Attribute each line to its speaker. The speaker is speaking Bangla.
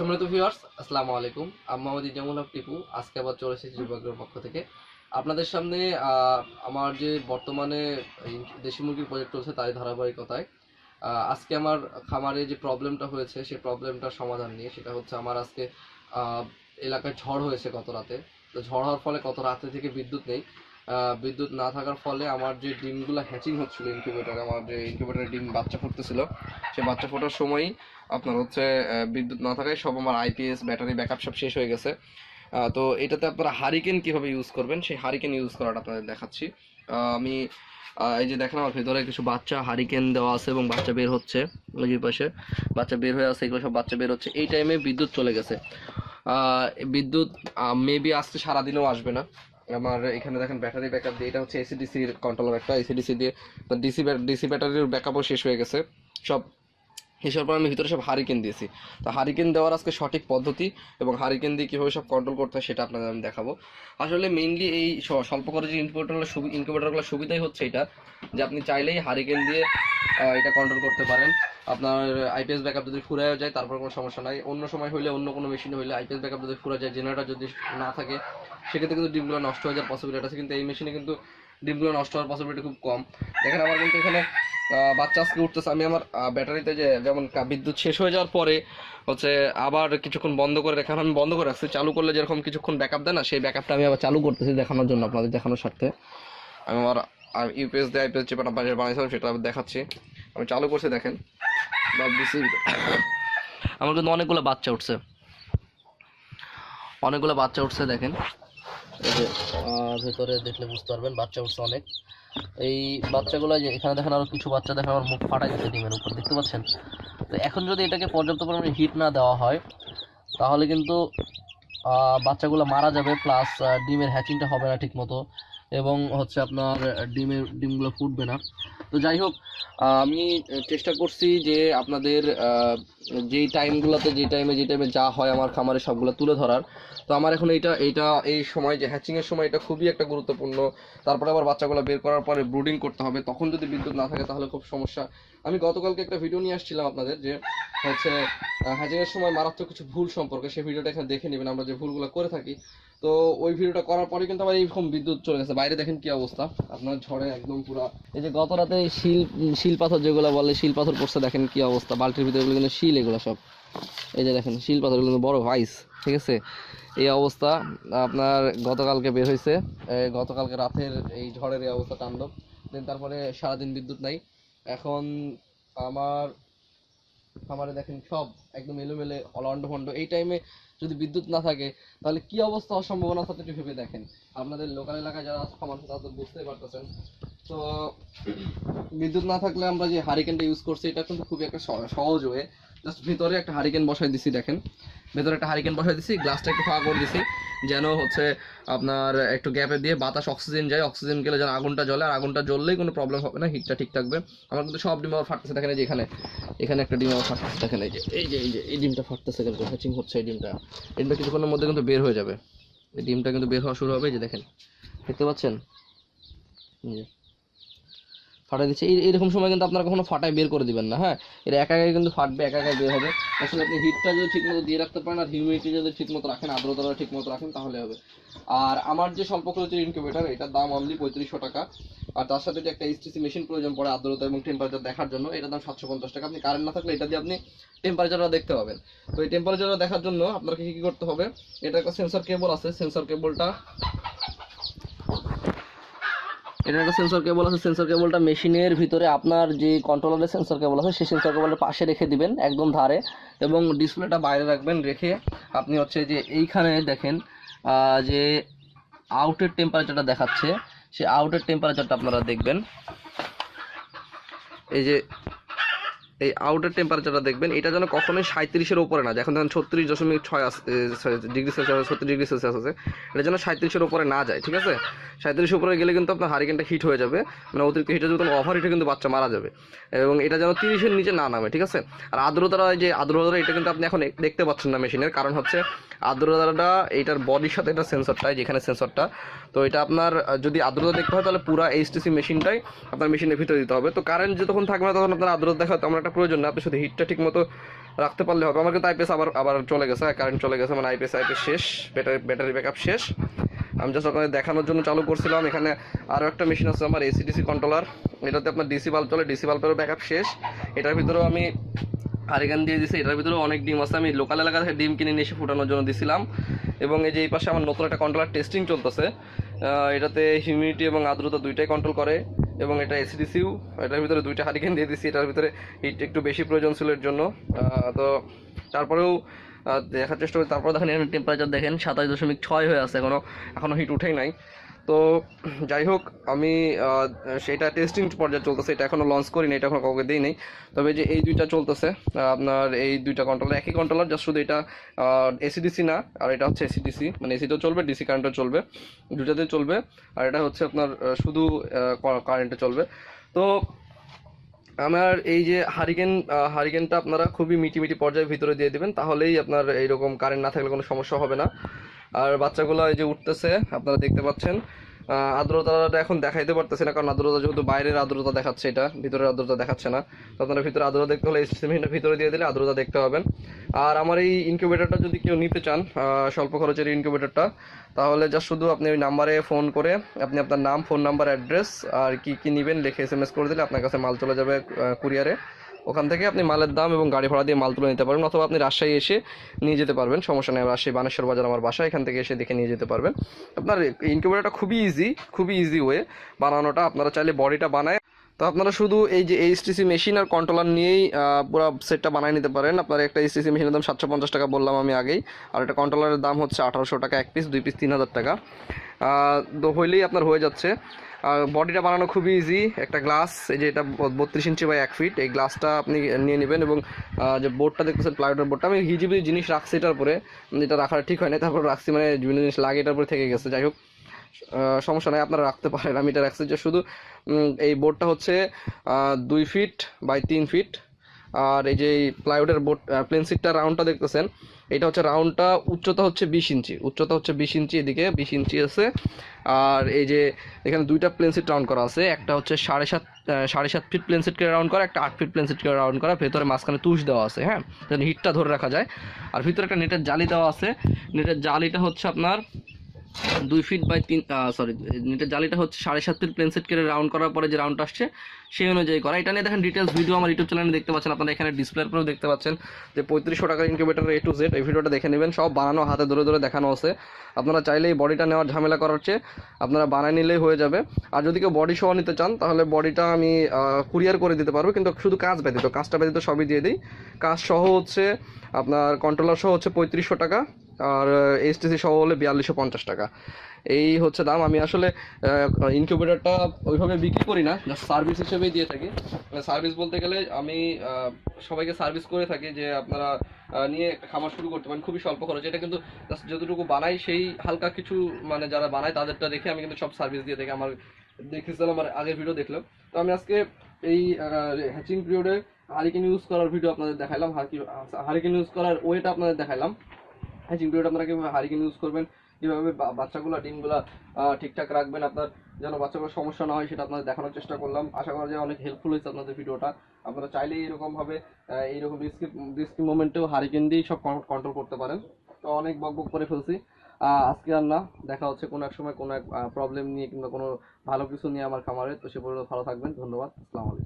Speaker 1: সম্মানিত ভিউয়ার্স আসসালামু আলাইকুম। আমি মোহাম্মদ ইজামুল হক টিপু, আজকে আবার চলে এসেছি যুবকের পক্ষ থেকে। আপনাদের সামনে আমার যে বর্তমানে দেশি মুরগির প্রজেক্ট চলছে তারই ধারাবাহিকতায় আজকে আমার খামারে যে প্রবলেমটা হয়েছে, সেই প্রবলেমটার সমাধান নিয়ে, সেটা হচ্ছে আমার আজকে এলাকায় ঝড় হয়েছে গত রাতে। তো ঝড় হওয়ার ফলে গত রাতে থেকে বিদ্যুৎ নেই। বিদ্যুৎ না থাকার ফলে আমার যে ডিমগুলো হ্যাচিং হচ্ছিল ইনকিউবেটারে আমার যে ইনকিউবেটারে ডিম বাচ্চা ফুটতেছিল সেই বাচ্চা ফোটার সময়ই আপনার হচ্ছে বিদ্যুৎ না থাকায় সব আমার আইপিএস ব্যাটারি ব্যাকআপ সব শেষ হয়ে গেছে। তো এটাতে আপনারা হারিকেন কীভাবে ইউজ করবেন, সেই হারিকেন ইউজ করাটা আপনাদের দেখাচ্ছি। আমি এই যে দেখেন আমার ভেতরে কিছু বাচ্চা হারিকেন দেওয়া আছে এবং বাচ্চা বের হচ্ছে, ওই পাশে বাচ্চা বের হয়ে আছে, এগুলো সব বাচ্চা বের হচ্ছে। এই টাইমে বিদ্যুৎ চলে গেছে। বিদ্যুৎ মেবি আজকে সারাদিনেও আসবে না। আমার এখানে দেখেন ব্যাটারি ব্যাকআপ দিয়ে, এটা হচ্ছে এসিডিসির কন্ট্রোলার একটা এসিডিসি দিয়ে। ডিসি ডিসি ব্যাটারির ব্যাকআপও শেষ হয়ে গেছে। সব এসব পর আমি ভিতরে সব হারিকেন দিয়েছি। তো হারিকেন দেওয়ার আজকে সঠিক পদ্ধতি এবং হারিকেন দিয়ে কীভাবে সব কন্ট্রোল করতে হয় সেটা আপনাদের আমি দেখাবো। আসলে মেইনলি এই স্বল্প খরচে ইনকিউবেটারগুলো ইনকিউবেটারগুলো সুবিধাই হচ্ছে এটা, যে আপনি চাইলেই হারিকেন দিয়ে এটা কন্ট্রোল করতে পারেন। আপনার আইপিএস ব্যাকআপ যদি ফুরায়ও যায়, তারপর কোনো সমস্যা নাই। অন্য সময় হলে অন্য কোনো মেশিন হলে আইপিএস ব্যাকআপ যদি ফুরা যায় জেনারেটর যদি না থাকে সেক্ষেত্রে কিন্তু ডিমগুলো নষ্ট হয়ে যাওয়ার পসিবিলিটি আছে, কিন্তু এই মেশিনে কিন্তু ডিমগুলো নষ্ট হওয়ার পসিবিলিটি খুব কম। দেখেন আমার কিন্তু এখানে বাচ্চা আজকে উঠতেছে, আমি আমার ব্যাটারিতে যে যেমন বিদ্যুৎ শেষ হয়ে যাওয়ার পরে হচ্ছে আবার কিছুক্ষণ বন্ধ করে রেখে আমি বন্ধ করে রাখছি। চালু করলে যেরকম কিছুক্ষণ ব্যাকআপ দেয় না, সেই ব্যাকআপটা আমি আবার চালু করতেছি দেখানোর জন্য আপনাদের দেখানোর স্বার্থে। আমি আমার ইউপিএস দিয়ে আইপিএস যে বানিয়ে বানিয়েছিলাম, সেটা দেখাচ্ছি। আমি চালু করছি, দেখেন। আমার কিন্তু অনেকগুলো বাচ্চা উঠছে। অনেকগুলো বাচ্চা উঠছে, দেখেন। এই যে ভেতরে দেখলে বুঝতে পারবেন, বাচ্চা উঠছে অনেক। এই বাচ্চাগুলো যে এখানে দেখেন আরও কিছু বাচ্চা দেখেন, আমার মুখ ফাটাই গেছে ডিমের উপর, দেখতে পাচ্ছেন? তো এখন যদি এটাকে পর্যাপ্ত পরিমাণে হিট না দেওয়া হয়, তাহলে কিন্তু বাচ্চাগুলো মারা যাবে প্লাস ডিমের হ্যাচিংটা হবে না ঠিক মতো এবং হচ্ছে আপনার ডিমের, ডিমগুলো ফুটবে না। তো যাই হোক আমি চেষ্টা করছি যে আপনাদের যেই টাইমগুলোতে যে টাইমে যে টাইমে যা হয় আমার খামারে সবগুলো তুলে ধরার। তো আমার এখন এইটা এইটা, এই সময় যে হ্যাচিংয়ের সময় এটা খুবই একটা গুরুত্বপূর্ণ। তারপরে আবার বাচ্চাগুলো বের করার পরে ব্রুডিং করতে হবে। তখন যদি বিদ্যুৎ না থাকে তাহলে খুব সমস্যা। আমি গতকালকে একটা ভিডিও নিয়ে আসছিলাম আপনাদের যে, হচ্ছে হ্যাচিংয়ের সময় মারাত্মক কিছু ভুল সম্পর্কে। সেই ভিডিওটা এখানে দেখে নেবেন, আমরা যে ভুলগুলো করে থাকি। তো ওই ভিডিওটা করার পরে কিন্তু আবার এইরকম বিদ্যুৎ চলে গেছে। বাইরে দেখেন কি অবস্থা। আপনার ঝড়ে একদম পুরো এই যে গত রাতে শিল শিল পাথর যেগুলো বলে, শিল পাথর পড়ছে, দেখেন কি অবস্থা। বালতির ভিতরে কিন্তু শিল এগুলো সব। এই যে দেখেন, শিল পাথর কিন্তু বড় ভাইস, ঠিক আছে? এই অবস্থা, আপনার গতকালকে বের হয়েছে। গতকালকে রাতের এই ঝড়ের এই অবস্থা, তাণ্ডব। দেন তারপরে সারাদিন বিদ্যুৎ নাই। এখন আমার খামারে দেখেন সব একদম এলোমেলে, অলন্ড ভন্ড এই টাইমে যদি বিদ্যুৎ না থাকে, তাহলে কি অবস্থা হওয়ার সম্ভাবনা আছে, একটু ভেবে দেখেন। আপনাদের লোকাল এলাকায় যারা খামার তারা তো বুঝতেই পারতেছেন। তো, বিদ্যুৎ না থাকলে আমরা যে হারিকেনটা ইউজ করছি, এটা কিন্তু খুবই একটা সহজ হয়ে জাস্ট ভিতরে একটা হারিকেন বসাই দিছি, দেখেন। ভেতরে একটা হারিকেন বসাই দিছি গ্লাসটা একটু ফাঁকা করে দিছি, যেন হচ্ছে আপনার একটু গ্যাপে দিয়ে বাতাস অক্সিজেন যায় অক্সিজেন গেলে যেন আগুনটা জ্বলে, আর আগুনটা জ্বললেই কোনো প্রবলেম হবে না হিটটা ঠিক থাকবে। আমার কিন্তু সব ডিম আবার ফাটতেছে, দেখেন এই যে এখানে এখানে একটা ডিম আবার ফাটতেছে, দেখেন এই যে এই যে এই যে, এই ডিমটা ফাটতেছে কিন্তু হ্যাচিং হচ্ছে এই ডিমটা। ডিমটা কিছুক্ষণের মধ্যে কিন্তু বের হয়ে যাবে। এই ডিমটা কিন্তু বের হওয়া শুরু হবে যে দেখেন, দেখতে পাচ্ছেন? যে ফাটাই দিচ্ছে। এরকম সময় কিন্তু আপনারা কখনো ফাটায় বের করে দিবেন না হ্যাঁ? এটা একা একা কিন্তু ফাটবে, একা একা বের হবে। আসলে আপনি হিটটা যদি ঠিকমতো দিয়ে রাখতে পারেন আর হিউমিডিটি যদি ঠিকমতো রাখেন, আর্দ্রতাটা ঠিকমতো রাখেন, তাহলে হবে। আর আমার যে স্বল্প খরচের ইনকিউবেটার এটার দাম অনলি পঁয়ত্রিশশো টাকা। আর তার সাথে যে একটা এইচটিসি মেশিন প্রয়োজন পড়ে আর্দ্রতা এবং টেম্পারেচার দেখার জন্য, এটার দাম সাতশো পঞ্চাশ টাকা। আপনি কারেন্ট না থাকলে এটা দিয়ে আপনি টেম্পারেচারটা দেখতে পাবেন। তো এই টেম্পারেচারটা দেখার জন্য আপনাকে কি করতে হবে? এটা একটা সেন্সর কেবল আছে। সেন্সর কেবলটা এটা একটা সেন্সর কেবল আছে। সেন্সর কেবলটা মেশিনের ভিতরে আপনার যে কন্ট্রোলারের সেন্সর কেবল আছে, সেই সেন্সর কেবলের পাশে রেখে দিবেন একদম ধারে এবং ডিসপ্লেটা বাইরে রাখবেন রেখে আপনি হচ্ছে যে এইখানে দেখেন যে আউটের টেম্পারেচারটা দেখাচ্ছে। সেই আউটের টেম্পারেচারটা আপনারা দেখবেন। এই যে এই আউটের টেম্পারেচারটা দেখবেন, এটা যেন কখনোই সাঁত্রিশের উপরে না যায়। এখন দেখেন ছত্রিশ দশমিক ছয় ডিগ্রি সেলসিয়াস ছত্রিশ ডিগ্রি সেলসিয়াস আছে। এটা যেন সাঁত্রিশের উপরে না যায়, ঠিক আছে? সাঁত্রিশের উপরে গেলে কিন্তু আপনার হারিকেনটা হিট হয়ে যাবে। মানে অতিরিক্ত হিটে যদি ওভার হিটে কিন্তু বাচ্চা মারা যাবে। এবং এটা যেন তিরিশের নিচে না নামে, ঠিক আছে? আর আর্দ্রতাটা যে আর্দ্রতা এটা কিন্তু আপনি এখন দেখতে পাচ্ছেন না মেশিনের। কারণ হচ্ছে আর্দ্রতাটা, এটার বডির সাথে এটা সেন্সরটা যেখানে সেন্সরটা তো এটা আপনার যদি আর্দ্রতা দেখতে হয়, তাহলে পুরো এইচটিসি মেশিনটাই আপনার মেশিনের ভিতরে দিতে হবে। তো কারেন্ট যতক্ষণ থাকবে না তখন আপনার আর্দ্রতা দেখা হয় তেমন একটা প্রয়োজন না, আপনি শুধু হিটটা ঠিক মতো
Speaker 2: রাখতে পারলে হবে। আমার কিন্তু আইপিএস আবার আবার চলে গেছে কারেন্ট চলে গেছে মানে আইপিএস আইপিএস শেষ ব্যাটারি ব্যাটারি ব্যাকআপ শেষ। আমি জাস্ট আপনাদের দেখানোর জন্য চালু করছিলাম, এখানে আরও একটা মেশিন আছে আমার এসি এসিডিসি কন্ট্রোলার এটাতে আপনার ডিসি বাল্ব চলে ডিসি বাল্বেরও ব্যাকআপ শেষ। এটার ভিতরেও আমি হারিগান দিয়ে দিছি, এটার ভিতরেও অনেক ডিম আছে, আমি লোকাল এলাকা থেকে ডিম কিনে নিয়ে এসে ফুটানোর জন্য দিছিলাম। এবং এই যে এই পাশে আমার নতুন একটা কন্ট্রোলার টেস্টিং চলতেছে এটাতে হিউমিডিটি এবং আর্দ্রতা দুইটাই কন্ট্রোল করে। এবং এটা এসিডিসিউ এটার ভিতরে দুইটা হারিকেন দিয়ে দিছি এটার ভিতরে হিট একটু বেশি প্রয়োজন ছিল এর জন্য। তো তারপরেও দেখার চেষ্টা করি। তারপর দেখেন এখানে টেম্পারেচার দেখেন সাতাশ দশমিক ছয় হয়ে আছে এখনও এখনও হিট উঠেই নাই। তো যাই হোক, আমি সেটা টেস্টিং পর্যায়ে চলতেছে, এটা এখনও লঞ্চ করিনি, এটা এখনও কাউকে দিই নেই তবে যে এই দুইটা চলতেছে আপনার এই দুইটা কন্ট্রোলার একই কন্ট্রোলার জাস্ট শুধু এটা এসিডিসি না, আর এটা হচ্ছে এসিডিসি মানে এসিতেও চলবে ডিসি কারেন্টও চলবে দুটাতে চলবে। আর এটা হচ্ছে আপনার শুধু কারেন্টে চলবে। তো আমার এই যে হারিকেন হারিকেনটা আপনারা খুবই মিটি মিটি পর্যায়ের ভিতরে দিয়ে দেবেন, তাহলেই আপনার এইরকম কারেন্ট না থাকলে কোনো সমস্যা হবে না। আর বাচ্চাগুলো এই যে উঠতেছে, আপনারা দেখতে পাচ্ছেন। আর্দ্রতাটা এখন দেখাইতে পারতেছে না, কারণ আর্দ্রতা যেহেতু বাইরের আর্দ্রতা দেখাচ্ছে এটা, ভিতরের আর্দ্রতা দেখাচ্ছে না। তো আপনারা ভিতরে আর্দ্রতা দেখতে হলে সিমেন্টটা ভিতরে দিয়ে দিলে আর্দ্রতা দেখতে পাবেন। আর আমার এই ইনকিউবেটরটা যদি কেউ নিতে চান স্বল্প খরচের ইনকিউবেটরটা তাহলে যা শুধু আপনি ওই নাম্বারে ফোন করে আপনি আপনার নাম ফোন নাম্বার অ্যাড্রেস আর কি কি নেবেন, লিখে এস এম এস করে দিলে আপনার কাছে মাল চলে যাবে কুরিয়ারে ওখান থেকে আপনি মালের দাম এবং গাড়ি ভাড়া দিয়ে মাল তুলে নিতে পারবেন অথবা আপনি রাজশাহী এসে নিয়ে যেতে পারবেন, সমস্যা নেই, রাজশাহী বানেশ্বর বাজার আমার বাসা, এখান থেকে এসে দেখে নিয়ে যেতে পারবেন। আপনার ইনকিউবেটরটা খুবই ইজি খুবই ইজি ওয়ে বানানোটা, আপনারা চাইলে বডিটা বানায় তো আপনারা শুধু এই যে এইচটিসি মেশিন আর কন্ট্রোলার নিয়েই পুরো সেটটা বানিয়ে নিতে পারেন। আপনার একটা এইচটিসি মেশিনের দাম সাতশো পঞ্চাশ টাকা বললাম আমি আগেই। আর একটা কন্ট্রোলারের দাম হচ্ছে আঠারোশো টাকা এক পিস দুই পিস তিন হাজার টাকা। তো হইলেই আপনার হয়ে যাচ্ছে। আর বডিটা বানানো খুবই ইজি একটা গ্লাস এই যে এটা বত্রিশ ইঞ্চি বাই এক ফিট এই গ্লাসটা আপনি নিয়ে নেবেন এবং যে বোর্ডটা দেখতেছেন প্লাইউডের বোর্ডটা আমি হিজিবি জিনিস রাখছি এটার উপরে এটা রাখার ঠিক হয় না তারপর রাখছি মানে বিভিন্ন জিনিস লাগে এটার উপরে থেকে গেছে। যাই হোক সমস্যা নাই, আপনারা রাখতে পারেন। আমি এটা রাখছি যে শুধু এই বোর্ডটা হচ্ছে দুই ফিট বাই তিন ফিট। আর এই যে প্লাইউডের বোর্ড প্লেন সিটটা রাউন্ডটা দেখতেছেন, এটা হচ্ছে রাউন্ডটা উচ্চতা হচ্ছে বিশ ইঞ্চি। উচ্চতা হচ্ছে বিশ ইঞ্চি এদিকে, বিশ ইঞ্চি আছে। আর এই যে এখানে দুইটা প্লেন সিট রাউন্ড করা আছে, একটা হচ্ছে সাড়ে সাত সাড়ে সাত ফিট প্লেন সিটকে রাউন্ড করা, একটা আট ফিট প্লেন সিটকে রাউন্ড করা, ভেতরে মাঝখানে তুষ দেওয়া আছে হ্যাঁ? যেন হিটটা ধরে রাখা যায়। আর ভিতরে একটা নেটের জালি দেওয়া আছে। নেটের জালিটা হচ্ছে আপনার দুই ফিট বাই তিন সরি নেটের জালিটা হচ্ছে সাড়ে সাত ফিট প্লেন সেট করে রাউন্ড করার পরে যে রাউন্ড আসছে, সেই অনুযায়ী করা। এটা নিয়ে দেখেন ডিটেলস ভিডিও আমার ইউটিউব চ্যানেলে দেখতে পাচ্ছেন, আপনারা এখানে ডিসপ্লের উপরেও দেখতে পাচ্ছেন যে পঁয়ত্রিশশো টাকার ইনকিউবেটার এ টু জেড এই ভিডিওটা দেখে নেবেন। সব বানানো, হাতে ধরে ধরে দেখানো আছে। আপনারা চাইলে এই বডিটা নেওয়ার ঝামেলা করার চেয়ে আপনারা বানায় নিলেই হয়ে যাবে। আর যদি কেউ বডি সহ নিতে চান, তাহলে বডিটা আমি কুরিয়ার করে দিতে পারব, কিন্তু শুধু কাজ ব্যতীত, কাজটা ব্যতীত সবই দিয়ে দিই। কাজ সহ হচ্ছে আপনার কন্ট্রোলার সহ হচ্ছে পঁয়ত্রিশশো টাকা। আর এইচটিসি সহ হলে বিয়াল্লিশশো পঞ্চাশ টাকা। এই হচ্ছে দাম। আমি আসলে ইনকিউবেটরটা ওইভাবে বিক্রি করি না সার্ভিস হিসেবেই দিয়ে থাকি। সার্ভিস বলতে গেলে আমি সবাইকে সার্ভিস করে থাকি যে আপনারা নিয়ে খামার শুরু করতে পারেন। খুবই স্বল্প খরচ। এটা কিন্তু just যতটুকু বানাই, সেই হালকা কিছু মানে যারা বানায় তাদেরটা দেখে আমি কিন্তু সব সার্ভিস দিয়ে থাকি। আমার দেখেছিলাম আমার আগের ভিডিও দেখলাম। তো আমি আজকে এই হ্যাচিং পিরিয়ডে হারিকেন ইউজ করার ভিডিও আপনাদের দেখাইলাম। হারিকেন ইউজ করার ওয়েটা আপনাদের দেখাইলাম। হ্যাচিং পিরিয়ড আপনারা কীভাবে হারিকেন ইউজ করবেন কীভাবে বাচ্চাগুলো ডিমগুলো ঠিকঠাক রাখবেন আপনার যেন বাচ্চাগুলোর সমস্যা না হয় সেটা আপনাদের দেখানোর চেষ্টা করলাম। আশা করা যায় অনেক হেল্পফুল হয়েছে আপনাদের ভিডিওটা। আপনারা চাইলে এইরকমভাবে আহ, এইরকম রিস্কি রিস্কি মোমেন্টেও হারিকেন দিয়েই সব কন্ট্রোল করতে পারেন। তো অনেক বক বক করে ফেলছি। আজকে আর না দেখা হচ্ছে কোনো এক সময় কোনো এক প্রবলেম নিয়ে কিংবা কোনো ভালো কিছু নিয়ে আমার খামারে। তো সে পর্যন্ত ভালো থাকবেন। ধন্যবাদ। আসসালামু আলাইকুম।